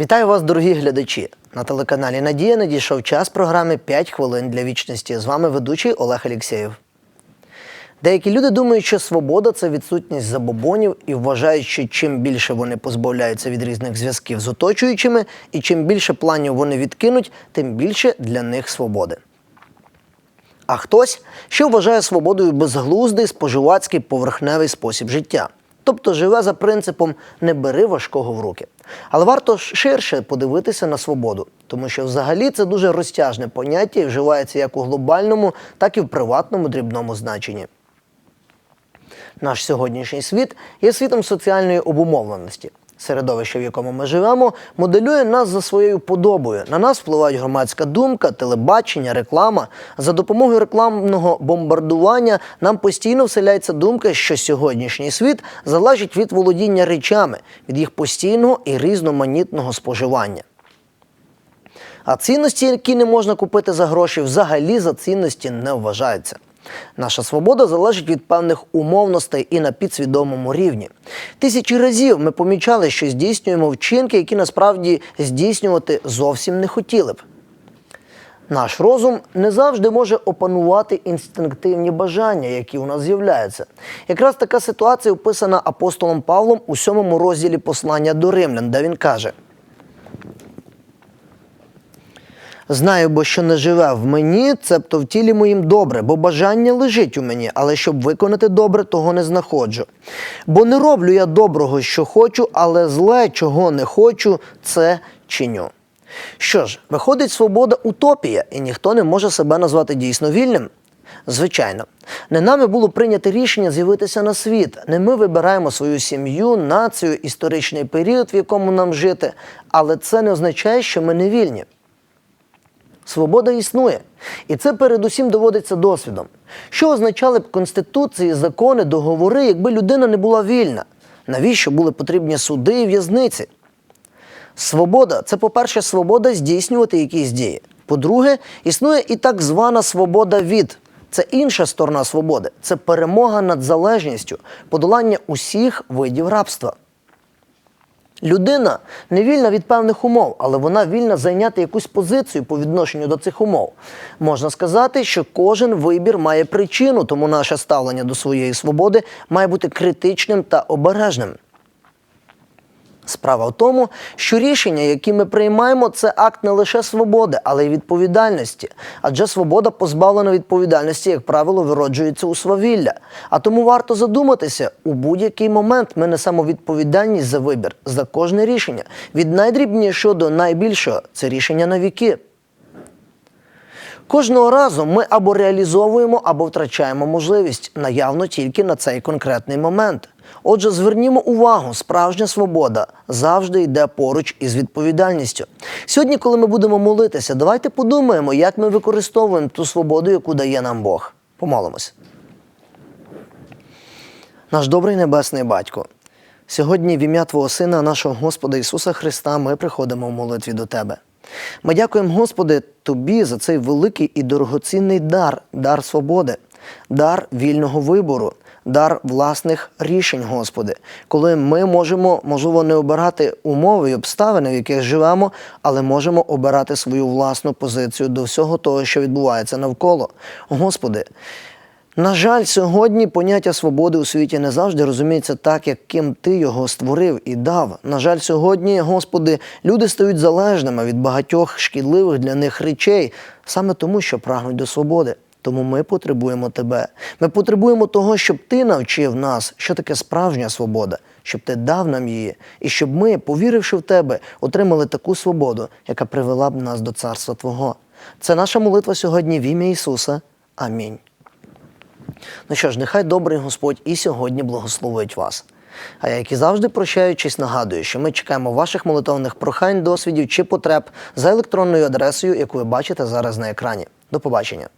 Вітаю вас, дорогі глядачі! На телеканалі Надія надійшов час програми «5 хвилин для вічності. З вами ведучий Олег Алєксєєв. Деякі люди думають, що свобода це відсутність забобонів і вважають, що чим більше вони позбавляються від різних зв'язків з оточуючими, і чим більше планів вони відкинуть, тим більше для них свободи. А хтось, що вважає свободою безглуздий споживацький поверхневий спосіб життя. Тобто живе за принципом не бери важкого в руки. Але варто ширше подивитися на свободу, тому що взагалі це дуже розтяжне поняття і вживається як у глобальному, так і в приватному дрібному значенні. Наш сьогоднішній світ є світом соціальної обумовленості. Середовище, в якому ми живемо, моделює нас за своєю подобою. На нас впливають громадська думка, телебачення, реклама. За допомогою рекламного бомбардування нам постійно вселяється думка, що сьогоднішній світ залежить від володіння речами, від їх постійного і різноманітного споживання. А цінності, які не можна купити за гроші, взагалі за цінності не вважаються. Наша свобода залежить від певних умовностей і на підсвідомому рівні. Тисячі разів ми помічали, що здійснюємо вчинки, які насправді здійснювати зовсім не хотіли б. Наш розум не завжди може опанувати інстинктивні бажання, які у нас з'являються. Якраз така ситуація описана апостолом Павлом у сьомому розділі послання до римлян, де він каже. Знаю, бо що не живе в мені, цебто в тілі моїм добре, бо бажання лежить у мені, але щоб виконати добре, того не знаходжу. Бо не роблю я доброго, що хочу, але зле, чого не хочу, це чиню. Що ж, виходить, свобода утопія, і ніхто не може себе назвати дійсно вільним. Звичайно, не нами було прийнято рішення з'явитися на світ. Не ми вибираємо свою сім'ю, націю, історичний період, в якому нам жити, але це не означає, що ми не вільні. Свобода існує, і це передусім доводиться досвідом. Що означали б конституції, закони, договори, якби людина не була вільна? Навіщо були потрібні суди і в'язниці? Свобода це, по-перше, свобода здійснювати якісь дії. По-друге, існує і так звана свобода від. Це інша сторона свободи, це перемога над залежністю, подолання усіх видів рабства. Людина не вільна від певних умов, але вона вільна зайняти якусь позицію по відношенню до цих умов. Можна сказати, що кожен вибір має причину, тому наше ставлення до своєї свободи має бути критичним та обережним. Справа в тому, що рішення, які ми приймаємо, це акт не лише свободи, але й відповідальності. Адже свобода позбавлена відповідальності, як правило, вироджується у свавілля. А тому варто задуматися, у будь-який момент ми несемо відповідальність за вибір, за кожне рішення. Від найдрібнішого до найбільшого це рішення на віки. Кожного разу ми або реалізовуємо, або втрачаємо можливість наявно тільки на цей конкретний момент. Отже, звернімо увагу, справжня свобода завжди йде поруч із відповідальністю. Сьогодні, коли ми будемо молитися, давайте подумаємо, як ми використовуємо ту свободу, яку дає нам Бог. Помолимось. Наш добрий небесний батько. Сьогодні в ім'я Твого Сина, нашого Господа Ісуса Христа, ми приходимо в молитві до Тебе. Ми дякуємо, Господи, Тобі за цей великий і дорогоцінний дар, дар свободи, дар вільного вибору, дар власних рішень, Господи, коли ми можемо, можливо, не обирати умови і обставини, в яких живемо, але можемо обирати свою власну позицію до всього того, що відбувається навколо. Господи. На жаль, сьогодні поняття свободи у світі не завжди розуміється так, як ким ти його створив і дав. На жаль, сьогодні, Господи, люди стають залежними від багатьох шкідливих для них речей, саме тому, що прагнуть до свободи. Тому ми потребуємо тебе. Ми потребуємо того, щоб ти навчив нас, що таке справжня свобода, щоб ти дав нам її, і щоб ми, повіривши в тебе, отримали таку свободу, яка привела б нас до царства Твого. Це наша молитва сьогодні в ім'я Ісуса. Амінь. Ну що ж, нехай добрий Господь і сьогодні благословить вас. А я, як і завжди, прощаючись, нагадую, що ми чекаємо ваших молитовних прохань, досвідів чи потреб за електронною адресою, яку ви бачите зараз на екрані. До побачення.